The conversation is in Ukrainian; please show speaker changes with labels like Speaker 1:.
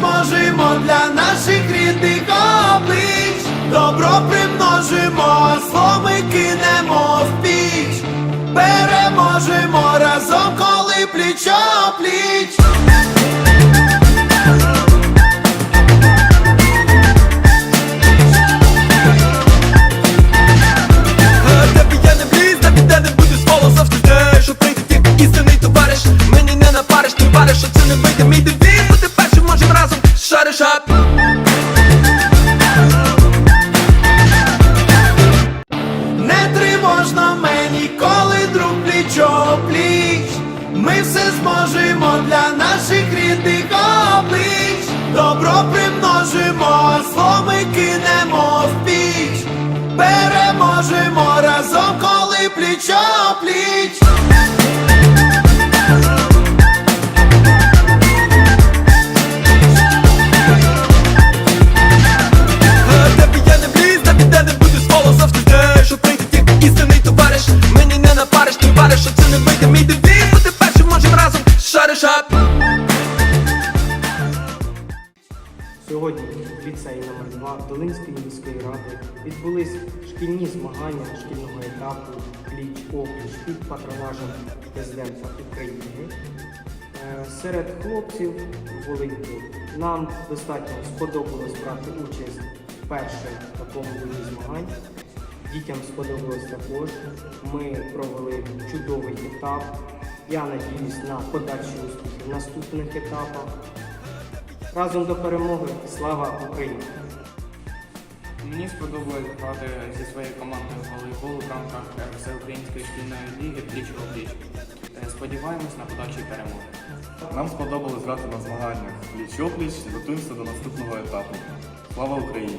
Speaker 1: зможемо для наших рідних облич, добро примножимо, злоби кинемо в піч, переможемо разом, коли пліч пліч.
Speaker 2: Що ти істинний товариш, мені не напариш, ти париш, що не вийде. Мій дебіт, бо можем разом шариш ап
Speaker 1: Не тривожно мені, коли друг пліч пліч. Ми все зможемо для наших рідних облич. Добро примножимо, зло кинемо в піч. Переможемо разом, коли пліч пліч.
Speaker 2: Можем разом шариш
Speaker 3: Сьогодні в ліцеї номер 2 Долинської міської ради відбулись шкільні змагання шкільного етапу пліч опліч під патронажем президента України. Е, Серед хлопців волейбол. Нам достатньо сподобалось брати участь вперше в такому виді змагань. Дітям сподобалось також. Ми провели чудовий етап. Я надіюсь на подальші успіхи в наступних етапах. Разом до перемоги! Слава Україні!
Speaker 4: Мені сподобалось грати зі своєю командою в волейбол в рамках всеукраїнської шкільної ліги пліч опліч. Е, Сподіваємось на подальші перемоги.
Speaker 5: Нам сподобалось грати на змаганнях пліч-опліч, готуємося до наступного етапу. Слава Україні!